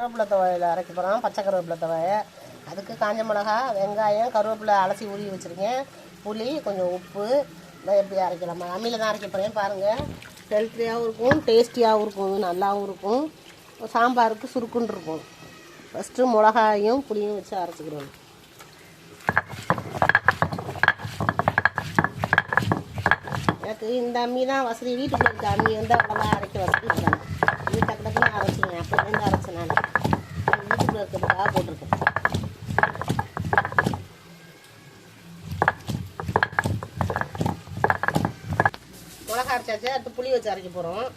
கருவேப்பிலை துவையில் அரைக்க போகிறோம் பச்சை கருவேப்பிலை துவையை. அதுக்கு காஞ்ச மிளகா வெங்காயம் கருவேப்பிலை அலசி உருவி வச்சுருக்கேன். புளி கொஞ்சம் உப்பு. இதை எப்படி அரைக்கலாம்? அம்மியில் தான் அரைக்க போகிறேன் பாருங்கள் ஹெல்த்தியாகவும் இருக்கும் டேஸ்டியாகவும் இருக்கும். நல்லாவும் இருக்கும். சாம்பாருக்கு சுருக்குன்னு இருக்கும். ஃபஸ்ட்டு மிளகாயும் புளியும் வச்சு அரைச்சிக்கிறோம். எனக்கு இந்த அம்மி தான் வசதி. வீட்டுக்கு இருக்க அம்மி வந்து அவ்வளோவா அரைக்க வசதி இல்லை. இது டக்கு டக்குன்னு அரைச்சிடுவேன் அப்போலேருந்து அரைச்சேன் நான். இருக்கிறதுக்காக போட்டிருக்கேன் மிளகா அரைச்சாச்சு அடுத்து புளி வச்சு அரைக்க போகிறோம்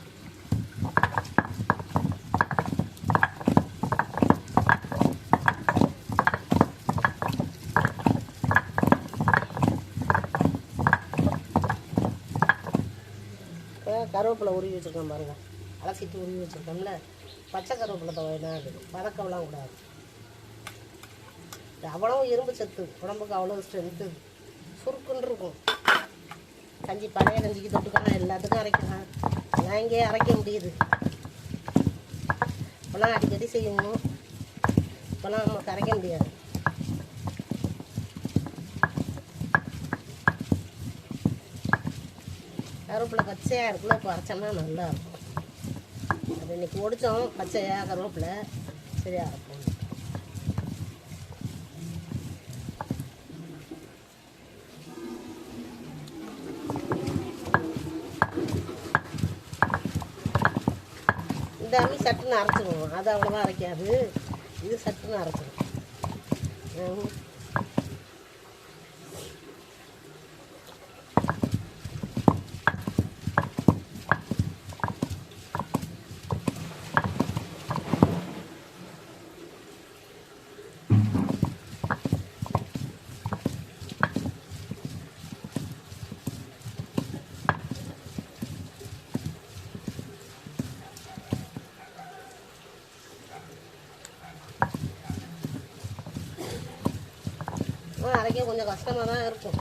இப்போ கருவேப்பிலை உருவி வச்சுருக்கேன் பாருங்கள் அலசிட்டு உருவி வச்சுருக்கோம்ல? பச்சை கருவேப்பிலை தான் இருக்குது வதக்கவெல்லாம் கூடாது. அவ்வளோ இரும்பு சத்து. உடம்புக்கு அவ்வளோ ஸ்ட்ரென்த்து சுருக்குன்னு இருக்கும். கஞ்சி பழைய கஞ்சிக்கு தொட்டுக்கலாம் எல்லாத்துக்கும் அரைக்கலாம் நான் இங்கேயே அரைக்க முடியுது. இப்போலாம் அடிக்கடி செய்யணும். இப்போலாம் நமக்கு அரைக்க முடியாது. கருவேப்பிலை பச்சையாக இருக்குல்ல? இப்போ அரைச்சோம்னா நல்லாயிருக்கும் இன்னைக்கு ஒடிச்சோம் பச்சையாக கருவேப்பிலை சரியாக இருக்கும். இந்த அம்மி சட்டுன்னு அரைச்சிடுவோம் அது அவ்வளோவா அரைக்காது. இது சட்டுன்னு அரைச்சிடும் அரைக்க கொஞ்சம் கஷ்டமாக தான் இருக்கும்.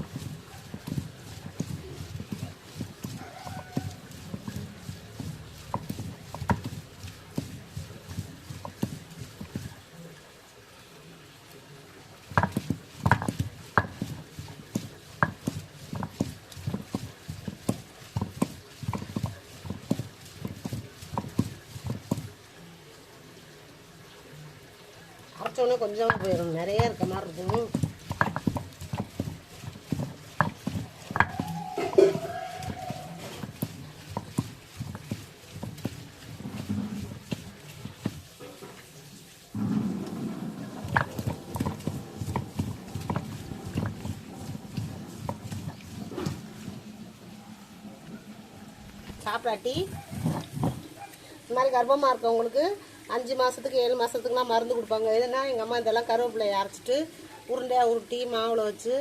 அரைச்சோன்னே கொஞ்சம் போயிடும். நிறைய இருக்க மாதிரி இருக்கும். சாப்பிடாட்டி. இந்த மாதிரி கர்ப்பமாக இருக்கவங்களுக்கு அஞ்சு மாதத்துக்கு ஏழு மாதத்துக்குலாம் மருந்து கொடுப்பாங்க. எதுனா எங்கள் அம்மா இதெல்லாம் கருவேப்பிலையை அரைச்சிட்டு உருண்டையாக உருட்டி மாவில் வச்சு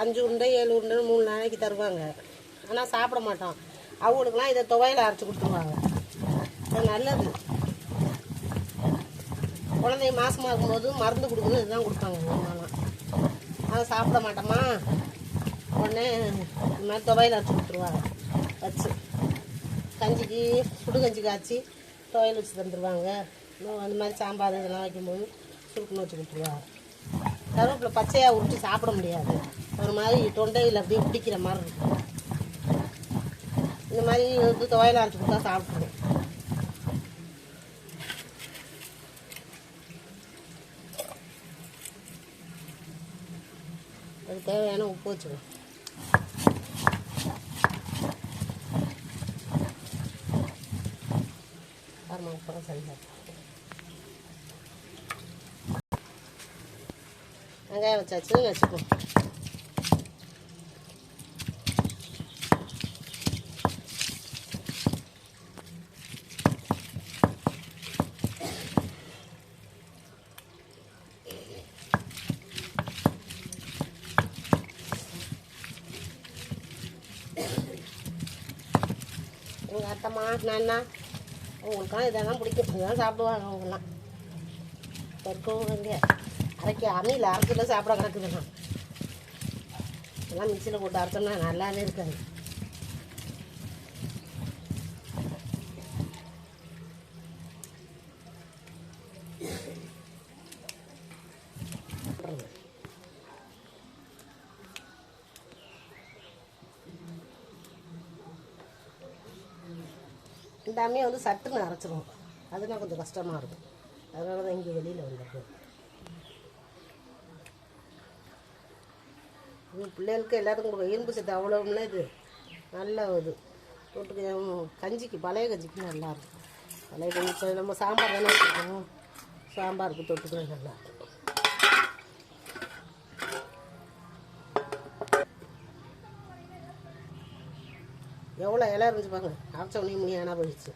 அஞ்சு உருண்டை ஏழு உருண்டைன்னு மூணு நாளைக்கு தருவாங்க. ஆனால் சாப்பிட மாட்டோம். அவங்களுக்குலாம் இதை துவையில் அரைச்சி கொடுத்துருவாங்க. அது நல்லது. குழந்தை மாசமாக இருக்கும்போது மருந்து கொடுக்குறது இதுதான் கொடுப்பாங்க எங்கள் அம்மாலாம். அதை சாப்பிட மாட்டோமா? உடனே இந்த மாதிரி துவையில் அரைச்சி கொடுத்துருவாங்க. வச்சு. கஞ்சிக்கு சுடு கஞ்சி காய்ச்சி துவையல் வச்சு தந்துடுவாங்க இன்னும் அந்த மாதிரி சாம்பார் இதெல்லாம் வைக்கும்போது சுருக்குன்னு வச்சு கொடுத்துருவாங்க. கருவேப்பிலை பச்சையாக உருட்டி சாப்பிட முடியாது. ஒரு மாதிரி தொண்டையில் அப்படியே பிடிக்கிற மாதிரி இருக்கும். இந்த மாதிரி வந்து துவையல் அரைச்சி கொடுத்தா சாப்பிட்ருவோம் அதுக்கு தேவையான உப்பு வச்சுக்கணும். Bakal saya lihat. 안가요 nana அவங்களுக்கெல்லாம் இதெல்லாம் பிடிக்கும். இதுதான் சாப்பிடுவாங்க அவங்கெல்லாம். இருக்கவும் இங்கே அரைக்க அம்மியில் அரைச்சில சாப்பிட கிடக்குதுண்ணா எல்லாம் மிக்சியில் போட்டு அரைச்சோம்னா நல்லாவே இருக்காது. எல்லாமே வந்து சட்டுன்னு அரைச்சிரும் அதுனா கொஞ்சம் கஷ்டமாக இருக்கும். அதனால தான் இங்கே வெளியில் வந்திருக்கோம். பிள்ளைகளுக்கு எல்லாத்துக்கும் இரும்பு சத்து அவ்வளோம்ல இது. நல்ல இது. தொட்டுக்க கஞ்சிக்கு பழைய கஞ்சிக்கு நல்லா இருக்கும். பழைய கஞ்சி இப்போ நம்ம சாம்பார் தானே வச்சுருக்கோம். சாம்பாருக்கு தொட்டுக்கிறது நல்லா எவ்வளோ இலை இருந்துச்சு பாருங்க. அரைச்ச உடனே மணி ஆனால் போயிடுச்சு.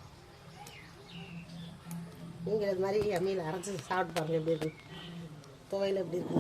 நீங்கள் இது மாதிரி அம்மியில் அரைச்சி சாப்பிட்டு பாருங்கள் எப்படி இருக்கு. துவையில் எப்படி இருக்கு.